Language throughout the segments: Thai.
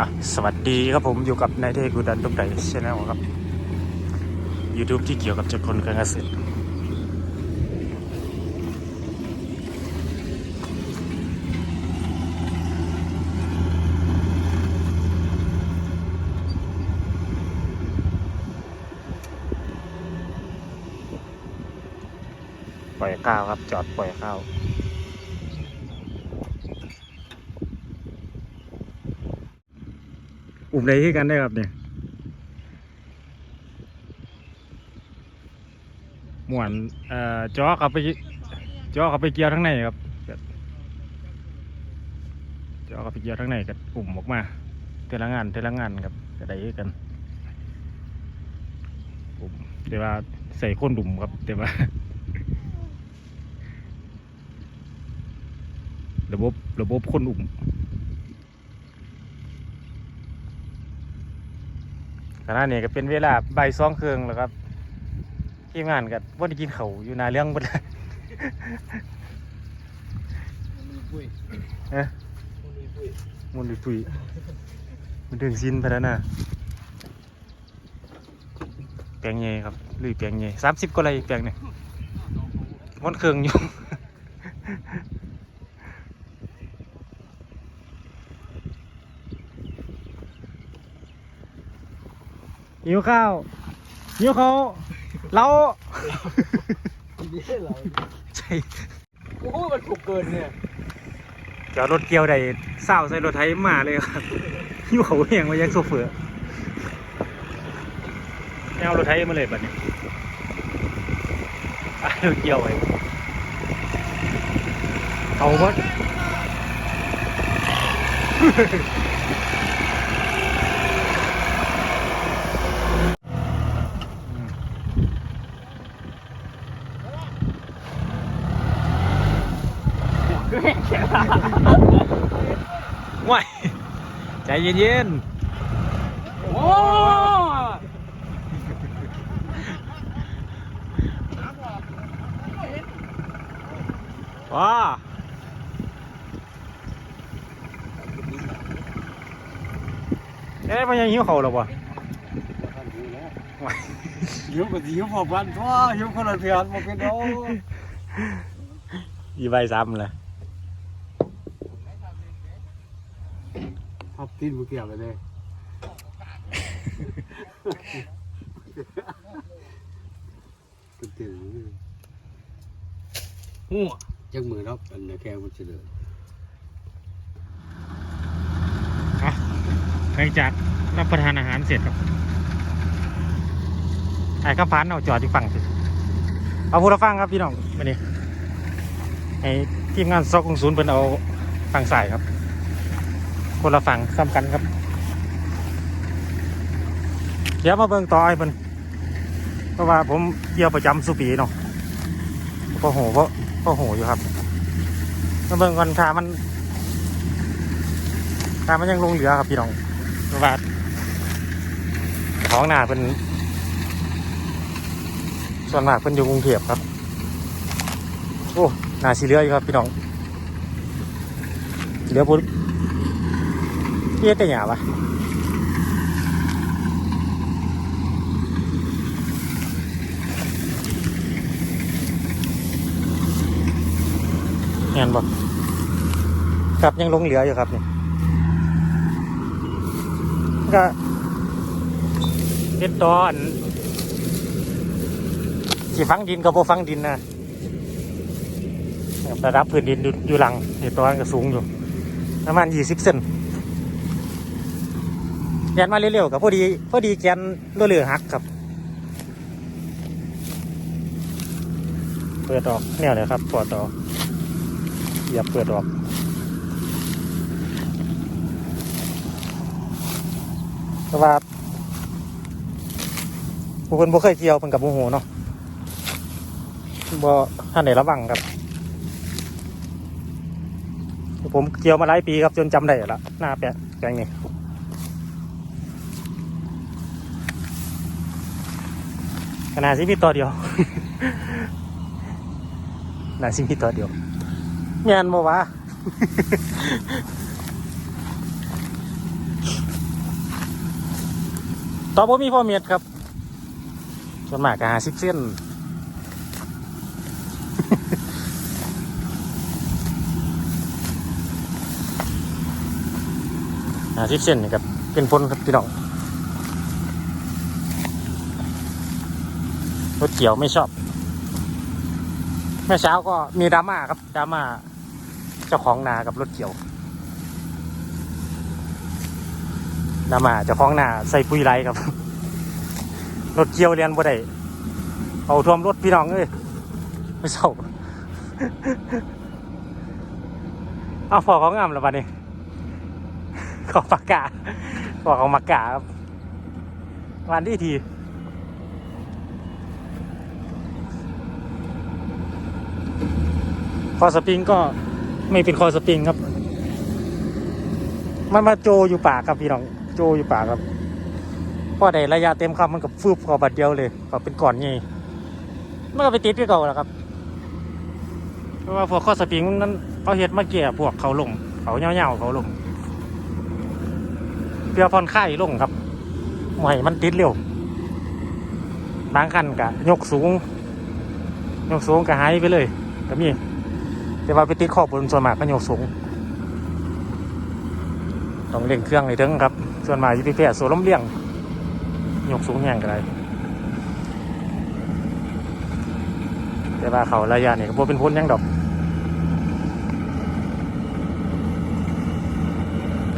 อะสวัสดีครับผมอยู่กับนายเทกูดันตุ๊กไดชแนลครับ YouTube ที่เกี่ยวกับจักรคนการเกษตรปล่อยข้าวครับ จอดปล่อยข้าว อุ่มใดที่กันได้ครับเนี่ยหมวนเอ่อจอเขาไปจอเขาไปเกี่ยวทั้งในครับจอเขาไปเกี่ยวทั้งในกับอุ่มออกมาเทละงานเทละงานครับก็ได้คือกันอุ่มแต่ว่าใส่คนดุ่มครับแต่ว่า ระบบระบบคนอุ่ม ขณะนี้ก็เป็นเวลาบ่ายสองครึ่งแล้วครับทีมงานก็ว่าได้กินเขาวอยู่หนาเรื่องหมดเลยเอ๊ะมุนดุยตุยมันถึงสิ้นไปแล้วนะแปลงใหญ่ครับลุยแปลงใหญ่สามสิบกว่าไรแปลงเนี่ยมันเครื่องอยู่ หิวข้าวหิวเขาวเราใช่โอ้โหมันถูกเกินเนี่ยจอดรถเกี่ยวได้เศร้าใส่รถไถมาเลยครับหิวเขาวเองมายังโซเฟอร์ไม่เอารถไถมาเลยบัดนี้อะรถเกี่ยวไว้เอาหมด ว้ายใจเย็นโอ้ๆว้าเอ๊ะมันยังหิวเขาวหรอวะว้ายหิวกับหิวพอพันทั่วหิวคนละเพียนมาเป็นโอ้อีใบซ้ำเลย พับตีนมือเกี่ยวไปเลย ตื่นตื่นหัวจังมือรับอันนี้แกมันเฉลยอะหลังจากรับประทานอาหารเสร็จครับไอ้ข้าวฟันเอาจอดที่ฝั่งสิเอาพูดละฟังครับพี่น้องมาดิให้ทีมงานซอกของศูนย์เป็นเอาฝั่งสายครับ คนละฝั่งซ้ำกันครับ เดี๋ยวมาเบิ่งต่อไอ้เพิ่นเพราะว่าผมเกี่ยวประจำสุปีเนาะพอโหเพราะพอโหอยู่ครับ มาเบิ่งก่อนถ้ามันถ้ามันยังลงเหลือครับพี่น้องเพราะว่าท้องหนาเป็นส่วนมากเป็นอยู่กรุงเทพครับ โอ้หนาสีเหลืออยู่ครับพี่น้องเหลือพุ่น เทียแต่หยาบะเห็นบ่ครับยังลงเหลืออยู่ครับนี่ก็เป็นตอนที่ฟังดินกับโบฟังดินนะระดับพื้นดินอยู่หลังเห็นตอนก็สูงอยู่ประมาณยี่สิบเซน แกนมาเร็วๆกับพอดีพอดีแกนเรือๆหักครับ เปิดออกแนวเลยครับปอดออกอย่าเปิดออกเพราะว่าผู้คนบ่เคยเกี่ยวเพิ่นกับโมโหเนาะบ่ท่านไหนระวังครับ ผมเกี่ยวมาหลายปีครับจนจำได้ละหน้าแปะแปลงนี้ ขนาดสิมีตัวเดียวน่าสิมีตัวเดียวแม่นบ่วะต่อบ่มีพ่อเมียดครับส่วนมากก็หาสิบเส้นหาสิบเส้นนี่ครับเป็นพลครับพี่น้อง รถเกี่ยวไม่ชอบเมื่อเช้าก็มีดราม่าครับดราม่าเจ้าของนากับรถเกี่ยวดราม่าเจ้าของนาใส่ปุ๋ยไรครับ รถเกี่ยวเรียนบ่ได้เอาท่วมรถพี่น้องเอ้ยไม่เศร้าเอาพอเขางามแล้วบัดนี้ขอปากกาขอเขามากาครับวันที่ที คอสปริงก็ไม่เป็นคอสปริงครับ มันมาโจอยู่ปากครับพี่น้องโจอยู่ปากครับพอได้ระยะเต็มคำมันกับฟืบเขอบัดเดียวเลยก็เป็นก่อนไงมันก็ไปติดที่เก่าแล้วครับเพราะว่าพวกคอสปริงนั้นเขาเห็ดมาเกี่ยพวกเขาลงเขาเงาๆเขาลงเพื่อผ่อนคลายลงครับหม่มันติดเร็วบางคันกะยกสูง ยกสูงก็หายไปเลยก็มี แต่ว่าไปติดขอบบนส่วนมากก็โยกสูง ต้องเร่งเครื่องเลยถึงครับ ส่วนมากอยี่ที่แพร่โซล้มเลี่ยงโยกสูงแห่งก็ได้แต่ว่าเขาระยะนี่ก็บ่เป็นพ้นยังดอก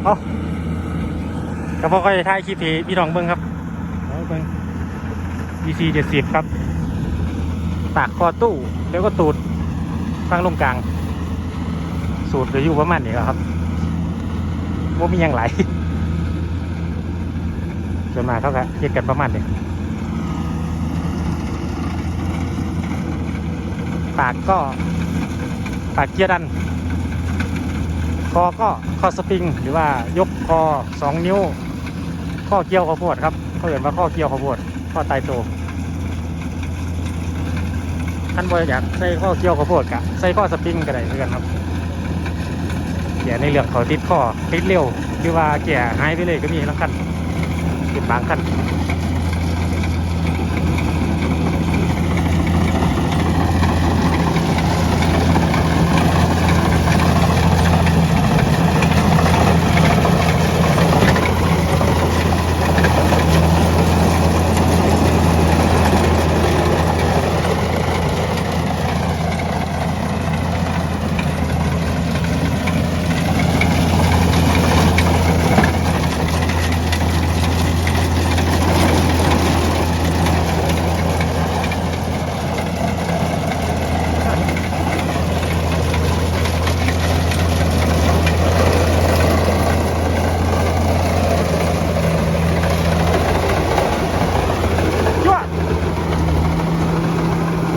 เอากระเพาะก็จะถ่ายคลิปให้พี่น้องเบิ้งครับเบิ้ง DC เจ็ดสิบครับปากคอตู้แล้วก็ตูดฟังลงกลาง สูตรจะอยู่ประมาณนี้ครับว่ามียังไหลส่วนมากเขาก็เรียกกันประมาณนี้ปากก็ปากเกียร์ดัน คอก็คอสปริง หรือว่ายกคอสองนิ้ว ข้อเกี่ยวข้าวโพดครับเขาเรียกว่าข้อเกี่ยวข้าวโพดข้อไตโตท่านบอยอยากใส่ข้อเกี่ยวข้าวโพดกะใส่ข้อสปริงก็ได้เหมือนกันครับ แก่ในเรื่องเขาติดข้อติดเร็วหรือว่าแก่หายไปเลยก็มีแล้วคันเป็นบางคันยั่ว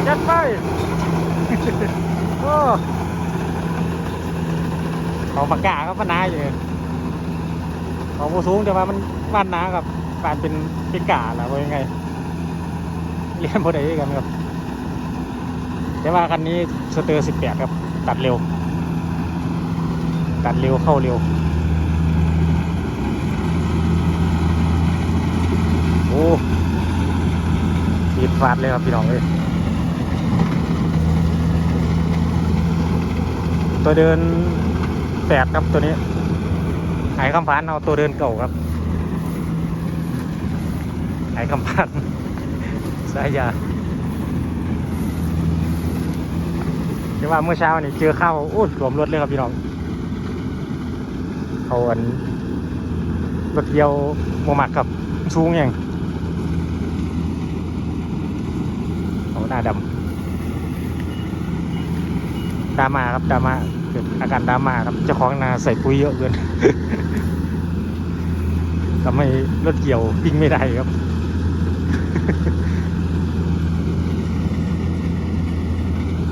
ยัดไป โอ้เขา ปากกาก็พนาอยู่เขาโมสูงแต่ว่ามันบ้านนากับบ้านเป็นเป็นกาล้วว่ายังไงเรียนพอได้กันครับ แต่ว่าคันนี้สเตอร์สิบแปดครับ ตัดเร็ว ตัดเร็วเข้าเร็วโอ้ปีดฟาดเลยครับพี่น้องเลยตัวเดิน แปดครับตัวนี้หายคำพานเอาตัวเดินเก่าครับหายคำพานสายยาเดี๋ยวว่าเมื่อเช้านี่เจอข้าวโอ้ยรวมรถเลยครับพี่น้องเขาอันรถเดียวโมมักครับสูงอย่างเขาหน้าดำดามาครับดามา เกิดอาการดรามาครับเจ้าของนาใส่ปุ๋ยเยอะเกินทำให้รถเกี่ยววิ่งไม่ได้ครับ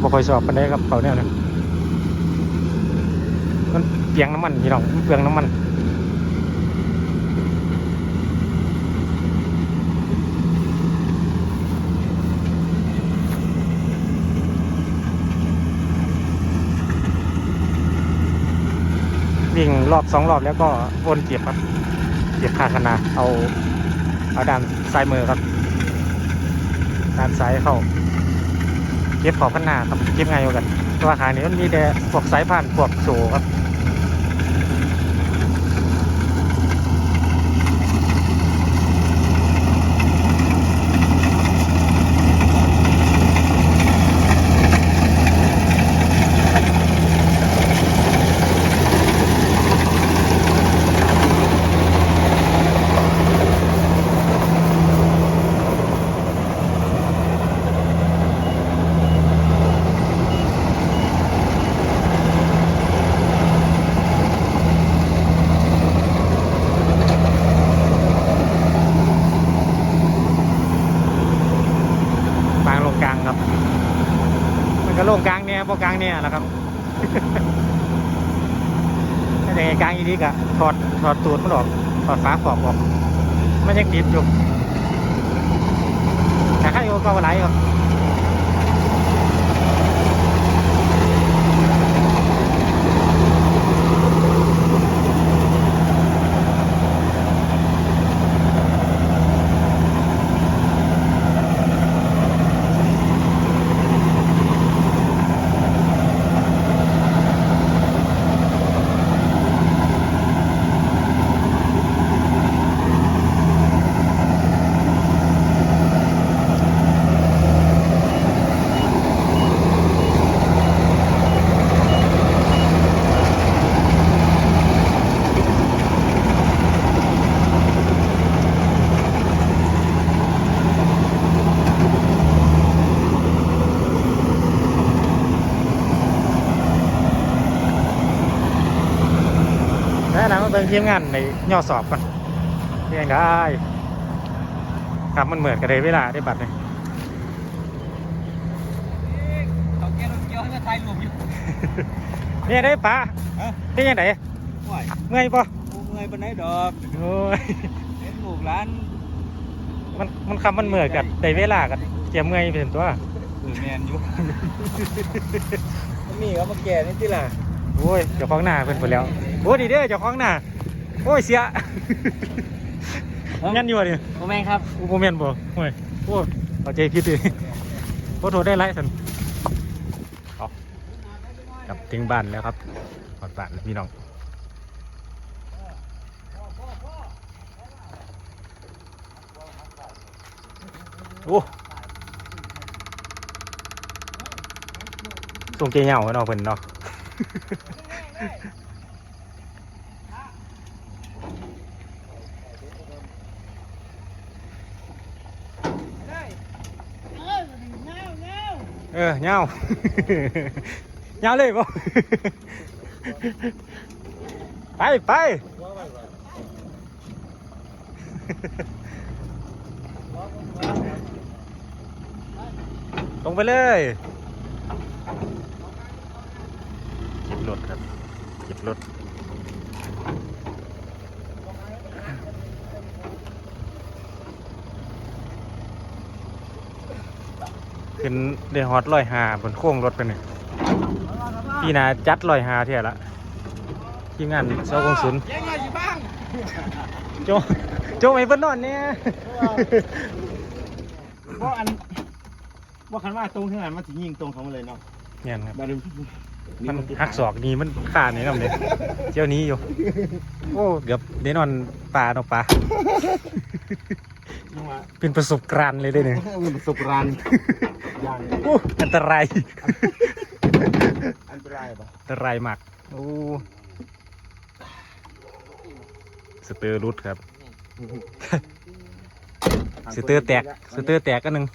บ่ค่อยชอบปันไดครับเขาเนี่ยนะมันเปียงน้ำมันพี่น้องเปียงน้ำมัน วิ่งรอบสองรอบแล้วก็วนเก็บครับเก็บคาคนาเอาเอาด้านซ้ายมือครับด้านซ้ายเข้าเก็บขอบข้างหน้าครับเก็บไงายกว่ากันตัวขานี้มันมีแต่พวกสายผ่านพวกโซครับ ปางลงกลางครับ มันก็ลง กลางเนี่ยนะครับถ้าอย่างกลางอีนี้ก็ถอดถอดตูดมันออกถอดฟ้าขอบออกมันยังติดอยู่แต่ข้าอยู่ก็ไหลครับ แล้วนะมันเป็นทีมงานในย่อสอบก่อนเรียงได้ครับมันเหมือนกันเลยเวลาได้บัตรเลยเขาแก้รถเกี่ยวให้ไทยลุมอยู่เนี่ยได้ปะฮะเป็นยังไงห่วยเมื่อยปะกูเงยปานไหนดอกโอ้ยเห็นลูกหลาน มันมันคำมันเหมือนกันได้เวลากันเจียมเมื่อยเป็นตัวเออแมนอยู่มันมีเขามาแก่นี่ที่ล่ะ โอ้ยเจ้าของหน้าเพิ่นไปแล้วโอ้ดีเด้อเจ้าของหน้าโอ้ยเสียงั้นอยู่อะดิโมแมนครับอุปเมนบ่โอ้ยโอ้เอาใจผิดดิโอ้โทษได้ไรสันเอากลับถึงบ้านแล้วครับหอดบ้านแล้วพี่น้องโอ้ตรงเจียเหงาเนาะเพิ่นเนาะ เออเหงาเหงาเลยบ่ ไปไป ต รงไปเลยเก็บรถครับเก็บรถขึ้นเดือฮอตร้อยหาบนโค้งรถไปเนี่ยพี่นาจัดร้อยหาเท่าละทีมงานเสากงสุนยังไงอยู่บ้างโจโจไม่เพิ่นนอนเนี่ยว่าอันว่าคันว่าตรงที่ไหนมันถึงยิงตรงเขามาเลยเนาะเนี่ยครับ มาดูมันหักศอกนี่มันขาดนี่น้ำเลยเจ้านี้อยู่ โอ้เกือบได้นอนป่าเนอกป่ายังว่าเป็นประสบการณ์เลยได้เนี่ยเป็นประสบการณ์อย่างโอ้อันตราย อันตรายปะอันตรายมาก โอ้สเตอร์รุดครับ สเตอร์แตก สเตอร์แตกกันหนึ่ง